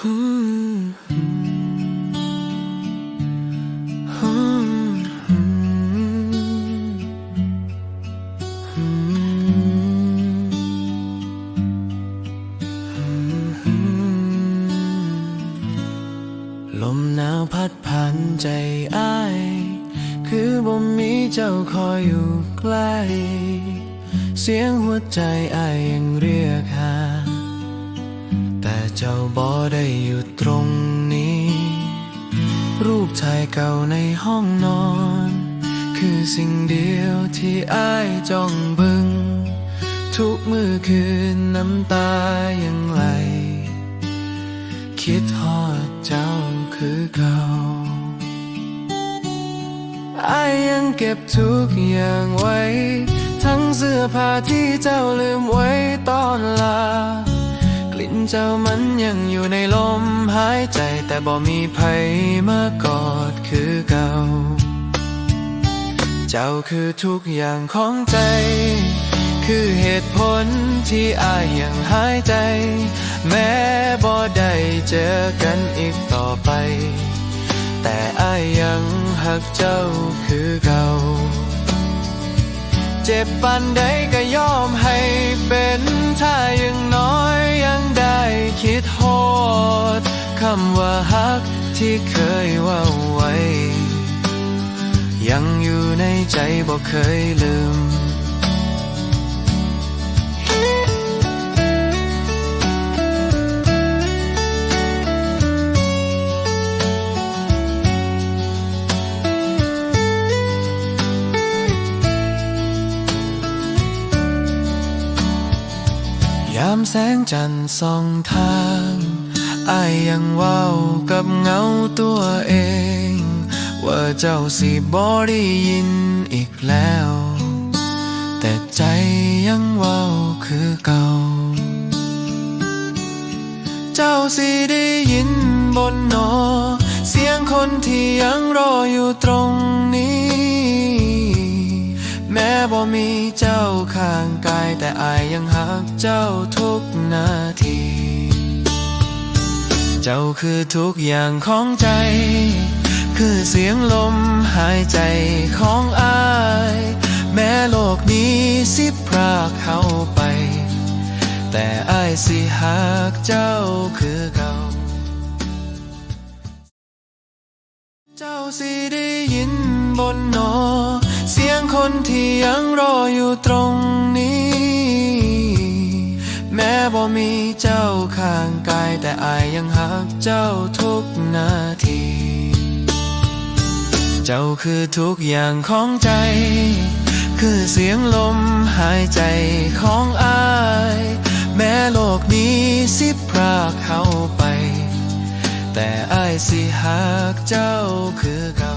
ลมหนาวพัดผ่านใจอ้าย คือบ่มีเจ้าคอยอยู่ใกล้ เสียงหัวใจอ้ายยังเรียกหา เจ้าบ่ได้อยู่ตรงนี้ รูปถ่ายเก่าในห้องนอน คือสิ่งเดียวที่อ้ายจ้องบึง ทุกมือคืนน้ำตายังไหล คิดฮอดเจ้าคือเก่าอายยังเก็บทุกอย่างไว้ ทั้งเสื้อผ้าที่เจ้าลืมไว้ตอนลา นเจ้ามันยังอยู่ในลมหายใจแต่บ่มีใครมากอดคือเก่า เจ้าคือทุกอย่างของใจ คือเหตุผลที่อายยังหายใจ แม้บ่ได้เจอกันอีกต่อไป แต่อายยังหักเจ้าคือเก่า เจ็บปันใดก็ยอม ฮักที่เคยว่าไว้ ยังอยู่ในใจบ่เคยลืมยามแสงจันทร์ส่องทาง อายยังว้ากับเงาตัวเอง ว่าเจ้าสิบ่ได้ยินอีกแล้ว แต่ใจยังว้าคือเก่า เจ้าสิได้ยินบนนอ เสียงคนที่ยังรออยู่ตรงนี้ แม้บ่มีเจ้าข้างกายแต่อายยังหักเจ้าทุกนาที เจ้าคือทุกอย่างของใจ คือเสียงลมหายใจของอาย แม้โลกนี้สิพรากเขาไป แต่อายสิหักเจ้าคือเก่า เจ้าสิได้ยินบนนอ เสียงคนที่ยังรออยู่ตรงนี้ บ่มีเจ้าข้างกาย แต่อายยังหักเจ้าทุกนาที เจ้าคือทุกอย่างของใจ คือเสียงลมหายใจของอาย แม้โลกนี้สิพรากเขาไป แต่อายสิหักเจ้าคือเก่า